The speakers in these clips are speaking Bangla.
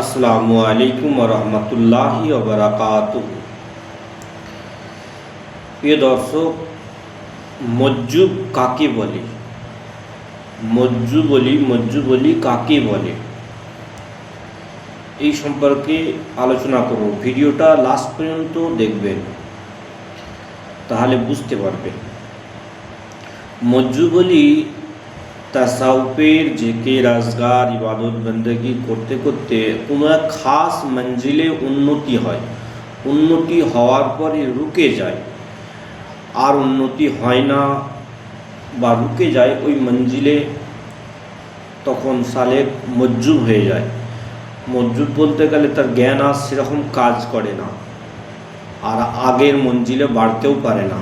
আসসালামু আলাইকুম রহমতুল্লাহি ওবরাকাত প্রিয় দর্শক, মজ্জুব কাকে বলে? মজ্জু বলি মজ্জু বলি কাকে বলে? এই সম্পর্কে আলোচনা করব। ভিডিওটা লাস্ট পর্যন্ত দেখবেন, তাহলে বুঝতে পারবেন। মজ্জু বলি তাসাউফের জেকে রাজগার, ইবাদত, বন্দগি করতে করতে কোনো এক খাস মঞ্জিলে উন্নতি হয়। উন্নতি হওয়ার পরে রুকে যায়। আর উন্নতি হয় না বা রুকে যায় ওই মঞ্জিলে, তখন সালেক মজ্জুব হয়ে যায়। মজ্জুব বলতে গেলে তার জ্ঞান আর সেরকম কাজ করে না। আর আগের মঞ্জিলে বাড়তেও পারে না।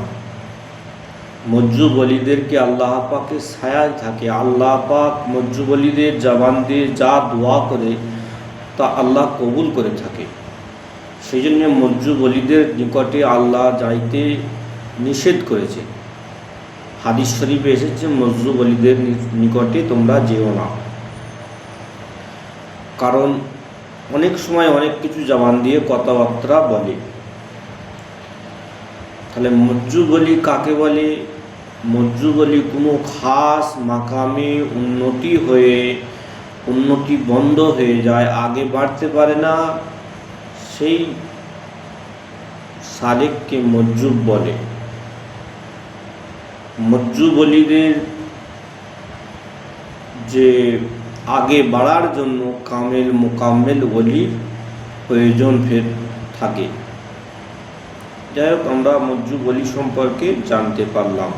মজ্জু বলিদেরকে আল্লাহ পাকে ছায়ায় থাকে। আল্লাহ পাক মজ্জু বলিদের জবান দিয়ে যা দোয়া করে, তা আল্লাহ কবুল করে থাকে। সেই জন্যে মজ্জু বলিদের নিকটে আল্লাহ যাইতে নিষেধ করেছে। হাদিস শরীফে এসেছে মজ্জু বলিদের নিকটে তোমরা যেও না। কারণ অনেক সময় অনেক কিছু জবান দিয়ে কথাবার্তা বলে। তাহলে মজ্জু বলি কাকে বলে? মজ্জু বলি কোনো খাস মাকামে উন্নতি হয়ে, উন্নতি বন্ধ হয়ে যায়, আগে বাড়তে পারে না। সেই সালেককে মজ্জুব বলে। মজ্জু বলিদের যে আগে বাড়ার জন্য কামেল মোকাম্মেল বলির প্রয়োজন ফের থাকে। যাই হোক, আমরা মজ্জু বলি সম্পর্কে জানতে পারলাম।